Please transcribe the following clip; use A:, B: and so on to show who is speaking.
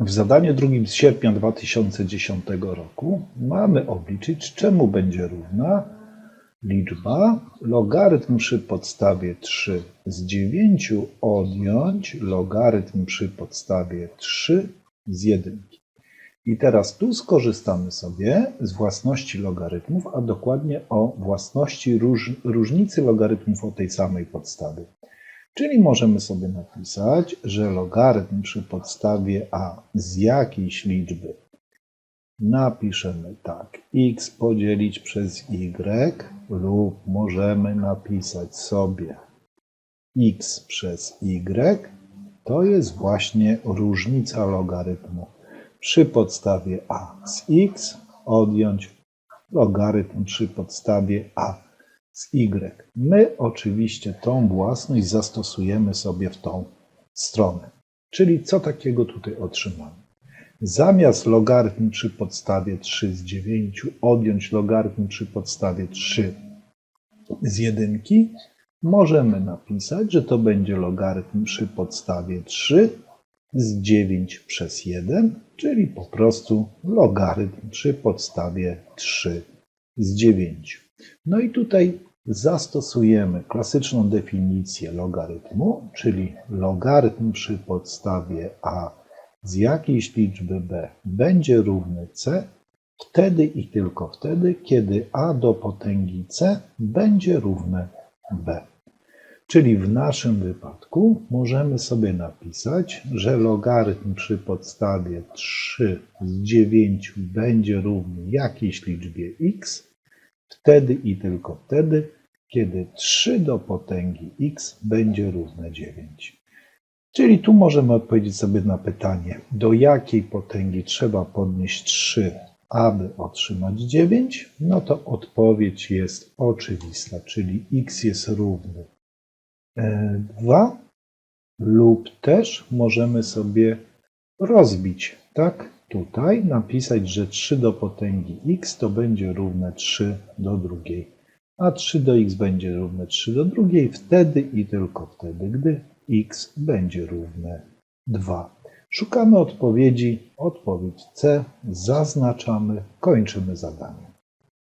A: W zadaniu drugim z sierpnia 2010 roku mamy obliczyć, czemu będzie równa liczba logarytm przy podstawie 3 z 9 odjąć logarytm przy podstawie 3 z 1. I teraz tu skorzystamy sobie z własności logarytmów, a dokładnie o własności róż, różnicy logarytmów o tej samej podstawie. Czyli możemy sobie napisać, że logarytm przy podstawie a z jakiejś liczby. Napiszemy tak, x podzielić przez y lub możemy napisać sobie x przez y, to jest właśnie różnica logarytmu. Przy podstawie a z x odjąć logarytm przy podstawie a z y. My oczywiście tą własność zastosujemy sobie w tą stronę. Czyli co takiego tutaj otrzymamy? Zamiast logarytm przy podstawie 3 z 9 odjąć logarytm przy podstawie 3 z 1, możemy napisać, że to będzie logarytm przy podstawie 3 z 9 przez 1, czyli po prostu logarytm przy podstawie 3 z 9. No i tutaj zastosujemy klasyczną definicję logarytmu, czyli logarytm przy podstawie a z jakiejś liczby b będzie równy c wtedy i tylko wtedy, kiedy a do potęgi c będzie równe b. Czyli w naszym wypadku możemy sobie napisać, że logarytm przy podstawie 3 z 9 będzie równy jakiejś liczbie x, wtedy i tylko wtedy, kiedy 3 do potęgi x będzie równe 9. Czyli tu możemy odpowiedzieć sobie na pytanie, do jakiej potęgi trzeba podnieść 3, aby otrzymać 9? No to odpowiedź jest oczywista, czyli x jest równy 2 lub też możemy sobie rozbić, tak? Tutaj napisać, że 3 do potęgi x to będzie równe 3 do drugiej, a 3 do x będzie równe 3 do drugiej wtedy i tylko wtedy, gdy x będzie równe 2. Szukamy odpowiedzi. Odpowiedź C zaznaczamy, kończymy zadanie.